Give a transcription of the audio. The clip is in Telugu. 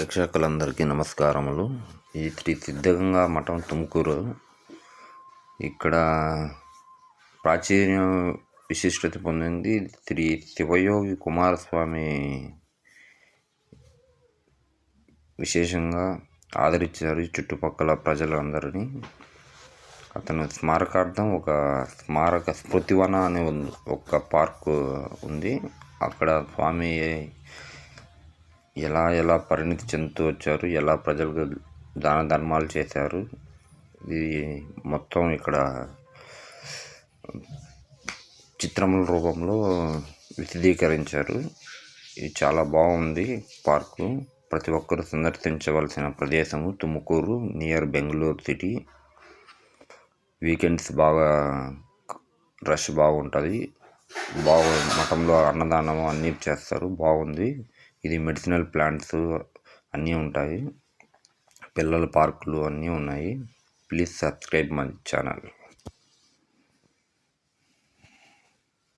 ప్రేక్షకులందరికీ నమస్కారములు. ఈ శ్రీ సిద్ధగంగా మఠం తుమ్కూరు. ఇక్కడ ప్రాచీన విశిష్టత పొందింది శ్రీ శివయోగి కుమారస్వామి. విశేషంగా ఆదరించారు చుట్టుపక్కల ప్రజలందరినీ. అతను స్మారకార్థం ఒక స్మారక స్మృతివన అనే ఒక పార్కు ఉంది. అక్కడ స్వామి ఎలా ఎలా పరిణితి చెందుతూ వచ్చారు ఎలా ప్రజలకు దాన ధర్మాలు చేశారు ఇది మొత్తం ఇక్కడ చిత్రముల రూపంలో విశదీకరించారు. ఇది చాలా బాగుంది పార్కు. ప్రతి ఒక్కరు సందర్శించవలసిన ప్రదేశము Tumakuru near Bengaluru city. Weekends బాగా రష్ బాగుంటుంది. బాగు మఠంలో అన్నదానం అన్నీ చేస్తారు. బాగుంది. ఇది మెడిసినల్ ప్లాంట్స్ అన్నీ ఉంటాయి. పిల్లల పార్కులు అన్నీ ఉన్నాయి. Please subscribe my channel.